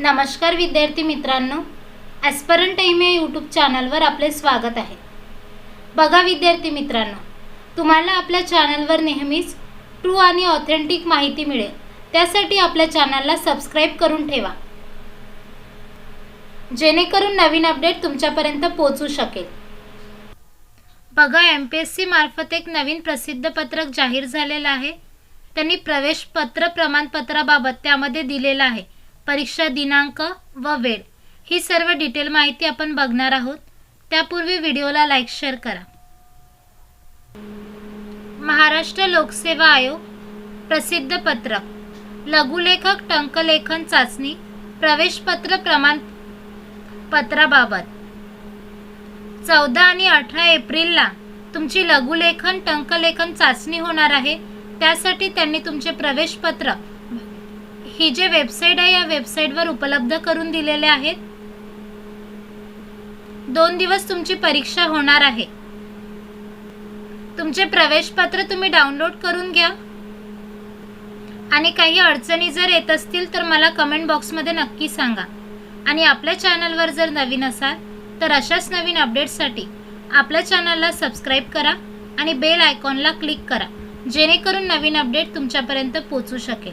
नमस्कार विद्यार्थी मित्रांनो ॲस्परंट टाईम या यूट्यूब चॅनलवर आपले स्वागत आहे. बघा विद्यार्थी मित्रांनो तुम्हाला आपल्या चॅनलवर नेहमीच ट्रू आणि ऑथेंटिक माहिती मिळेल. त्यासाठी आपल्या चॅनलला सबस्क्राईब करून ठेवा. जेणेकरून नवीन अपडेट तुमच्यापर्यंत पोहोचू शकेल. बघा एम पी एस सी मार्फत एक नवीन प्रसिद्ध पत्रक जाहीर झालेलं आहे. त्यांनी प्रवेश पत्र प्रमाणपत्राबाबत त्यामध्ये दिलेलं आहे. परीक्षा दिनांक व वेळ. ही सर्व डिटेल माहिती आपण बघणार आहोत. त्यापूर्वी व्हिडिओला लाईक शेअर करा. महाराष्ट्र लोकसेवा आयोग प्रसिद्ध पत्रक. लघुलेखक टंकलेखन चाचणी प्रवेशपत्र प्रमाणपत्राबाबत चौदा आणि अठरा एप्रिलला तुमची लघुलेखन टंकलेखन चाचणी होणार आहे. त्यासाठी त्यांनी तुमचे प्रवेशपत्र ही जे वेबसाईट आहे या वेबसाईटवर उपलब्ध करून दिलेले आहेत. दोन दिवस तुमची परीक्षा होणार आहे. तुमचे प्रवेशपत्र तुम्ही डाउनलोड करून घ्या. आणि काही अडचणी जर येत असतील तर मला कमेंट बॉक्समध्ये नक्की सांगा. आणि आपल्या चॅनलवर जर नवीन असाल तर अशाच नवीन अपडेट्ससाठी आपल्या चॅनलला सबस्क्राईब करा आणि बेल आयकॉनला क्लिक करा जेणेकरून नवीन अपडेट तुमच्यापर्यंत पोचू शकेल.